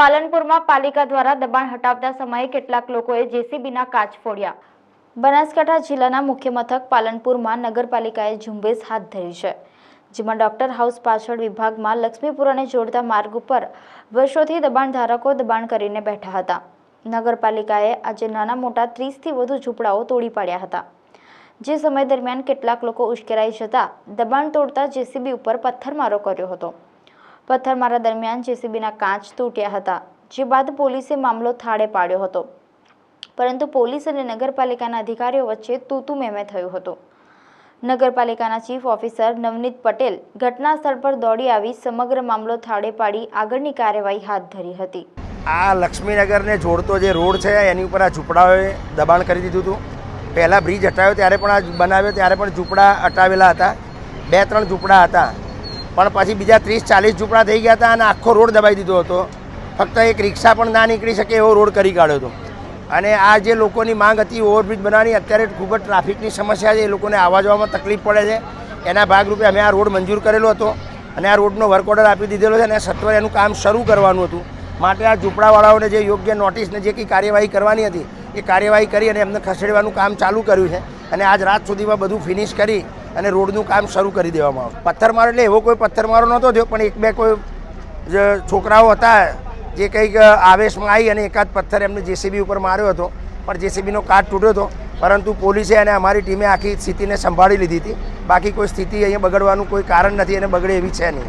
પાલનપુરમાં પાલિકા દ્વારા દબાણ હટાવતા સમયે કેટલાક લોકોએ જેસીબીના કાચ ફોડ્યા. બનાસકાંઠા જિલ્લાના મુખ્ય મથક પાલનપુરમાં નગરપાલિકાએ ઝુંબેશ હાથ ધરી છે, જેમાં ડોક્ટર હાઉસ પાછળ વિભાગમાં લક્ષ્મીપુરાને જોડતા માર્ગ ઉપર વર્ષોથી દબાણ ધારકો દબાણ કરીને બેઠા હતા. નગરપાલિકાએ આજે નાના મોટા ત્રીસથી વધુ ઝૂંપડાઓ તોડી પાડ્યા હતા. જે સમય દરમિયાન કેટલાક લોકો ઉશ્કેરાઈ જતા દબાણ તોડતા જેસીબી ઉપર પથ્થરમારો કર્યો હતો. પથ્થરમારા દરમિયાન જેસીબીના કાચ તૂટ્યા હતા, જે બાદ પોલીસે મામલો થાળે પાડ્યો હતો. પરંતુ પોલીસ અને નગરપાલિકાના અધિકારીઓ વચ્ચે તૂતુ મેમે થયું હતું. નગરપાલિકાના ચીફ ઓફિસર નવનીત પટેલ ઘટના સ્થળ પર દોડી આવી સમગ્ર મામલો થાળે પાડી આગળની કાર્યવાહી હાથ ધરી હતી. આ લક્ષ્મીનગરને જોડતો જે રોડ છે, એની ઉપર આ ઝૂંપડાઓએ દબાણ કરી દીધું હતું. પહેલાં બ્રિજ હટાવ્યો ત્યારે પણ આ બનાવ્યો, ત્યારે પણ ઝૂંપડા હટાવેલા હતા. બે, ત્રણ ઝૂંપડા હતા. પણ પછી બીજા ત્રીસ, ચાલીસ ઝૂંપડા થઈ ગયા હતા અને આખો રોડ દબાઈ દીધો હતો. ફક્ત એક રિક્ષા પણ ના નીકળી શકે એવો રોડ કરી કાઢ્યો હતો. અને આ જે લોકોની માંગ હતી ઓવરબ્રિજ બનાવવાની, અત્યારે ખૂબ જ ટ્રાફિકની સમસ્યા છે. એ લોકોને આવવા તકલીફ પડે છે. એના ભાગરૂપે અમે આ રોડ મંજૂર કરેલો હતો અને આ રોડનો વર્ક ઓર્ડર આપી દીધેલો છે અને સત્વરે એનું કામ શરૂ કરવાનું હતું. માટે આ ઝૂંપડાવાળાઓને જે યોગ્ય નોટિસને જે કંઈ કાર્યવાહી કરવાની હતી, એ કાર્યવાહી કરી અને એમને ખસેડવાનું કામ ચાલુ કર્યું છે. અને આજ રાત સુધીમાં બધું ફિનિશ કરી અને રોડનું કામ શરૂ કરી દેવામાં આવ્યું પથ્થરમારો એટલે એવો કોઈ પથ્થરમારો નહોતો થયો, પણ એક બે કોઈ જે છોકરાઓ હતા જે કંઈક આવેશમાં આવી અને એકાદ પથ્થર એમને જેસીબી ઉપર માર્યો હતો, પણ જેસીબીનો કાટ તૂટ્યો હતો, પરંતુ પોલીસે અને અમારી ટીમે આખી સ્થિતિને સંભાળી લીધી હતી. બાકી કોઈ સ્થિતિ અહીંયા બગડવાનું કોઈ કારણ નથી અને બગડે એવી છે નહીં.